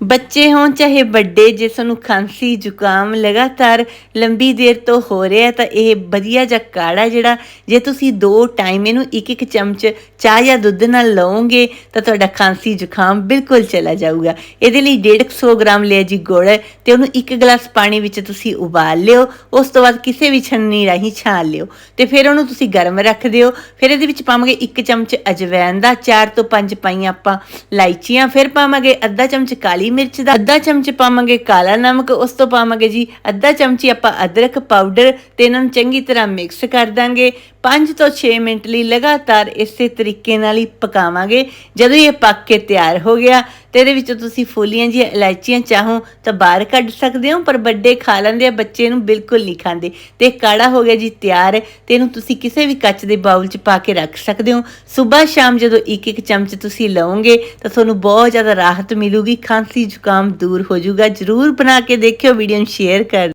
ਬੱਚੇ ਹੋਣ, ਚਾਹੇ ਵੱਡੇ, ਜੇ ਤੁਹਾਨੂੰ ਖਾਂਸੀ, ਜ਼ੁਕਾਮ ਲਗਾਤਾਰ ਲੰਬੀ ਦੇਰ ਤੋਂ ਹੋ ਰਿਹਾ ਤਾਂ ਇਹ ਵਧੀਆ ਜਿਹਾ ਕਾੜਾ ਜਿਹੜਾ ਜੇ ਤੁਸੀਂ ਦੋ ਟਾਈਮ ਇਹਨੂੰ ਇੱਕ ਇੱਕ ਚਮਚ ਚਾਹ ਜਾਂ ਦੁੱਧ ਨਾਲ ਲਓਗੇ ਤਾਂ ਤੁਹਾਡਾ ਖਾਂਸੀ, ਜ਼ੁਕਾਮ ਬਿਲਕੁਲ ਚਲਾ ਜਾਊਗਾ। ਇਹਦੇ ਲਈ 150 ਗ੍ਰਾਮ ਲਿਆ ਜੀ ਗੁੜ ਤੇ ਉਹਨੂੰ ਇੱਕ ਗਲਾਸ ਪਾਣੀ ਵਿੱਚ ਤੁਸੀਂ ਉਬਾਲ ਲਿਓ, ਉਸ ਤੋਂ ਬਾਅਦ ਕਿਸੇ ਵੀ ਛੰਨੀ ਰਾਹੀਂ ਛਾਣ ਲਿਓ ਤੇ ਫਿਰ ਉਹਨੂੰ ਤੁਸੀਂ ਗਰਮ ਰੱਖ ਦਿਓ। ਫਿਰ ਇਹਦੇ ਵਿੱਚ ਪਾਵਾਂਗੇ ਇੱਕ ਚਮਚ ਅਜਵੈਨ ਦਾ 4 ਤੋਂ 5 ਪਾਈਆਂ ਆਪਾਂ ਲਾਈਚੀਆਂ ਫਿਰ ਪਾਵਾਂਗੇ ਅੱਧਾ ਚਮਚ ਕਾਲੀ ਮਿਰਚ ਦਾ ਅੱਧਾ ਚਮਚ ਪਾਵਾਂਗੇ ਕਾਲਾ ਨਮਕ, ਉਸ ਤੋਂ ਪਾਵਾਂਗੇ ਜੀ ਅੱਧਾ ਚਮਚੀ ਆਪਾਂ ਅਦਰਕ ਪਾਊਡਰ ਤੇ ਇਹਨਾਂ ਨੂੰ ਚੰਗੀ ਤਰ੍ਹਾਂ ਮਿਕਸ ਕਰ ਦਾਂਗੇ। 5 ਤੋਂ 6 ਮਿੰਟ ਲਈ ਲਗਾਤਾਰ ਇਸੇ ਤਰੀਕੇ ਨਾਲ ਹੀ ਪਕਾਵਾਂਗੇ। ਜਦੋਂ ਇਹ ਪੱਕ ਕੇ ਤਿਆਰ ਹੋ ਗਿਆ ਤੇ ਇਹਦੇ ਵਿੱਚੋਂ ਤੁਸੀਂ ਫੁੱਲੀਆਂ ਜਿਹੀਆਂ ਇਲਾਇਚੀਆਂ ਚਾਹੋ ਤਾਂ ਬਾਹਰ ਕੱਢ ਸਕਦੇ ਹੋ, ਪਰ ਵੱਡੇ ਖਾ ਲੈਂਦੇ ਆ, ਬੱਚੇ ਨੂੰ ਬਿਲਕੁਲ ਨਹੀਂ ਖਾਂਦੇ। ਤੇ ਇਹ ਕਾੜਾ ਹੋ ਗਿਆ ਜੀ ਤਿਆਰ, ਤੇ ਇਹਨੂੰ ਤੁਸੀਂ ਕਿਸੇ ਵੀ ਕੱਚ ਦੇ ਬਾਉਲ 'ਚ ਪਾ ਕੇ ਰੱਖ ਸਕਦੇ ਹੋ। ਸਵੇਰ ਸ਼ਾਮ ਜਦੋਂ ਇੱਕ ਇੱਕ ਚਮਚ ਤੁਸੀਂ ਲਓਗੇ, ਤਾਂ ਤੁਹਾਨੂੰ ਬਹੁਤ ਜ਼ਿਆਦਾ ਰਾਹਤ ਮਿਲੂਗੀ, ਖਾਂਸੀ ਜ਼ੁਕਾਮ ਦੂਰ ਹੋ ਜਾਊਗਾ। ਜਰੂਰ ਬਣਾ ਕੇ ਦੇਖਿਓ, ਵੀਡੀਓ ਨੂੰ ਸ਼ੇਅਰ ਕਰ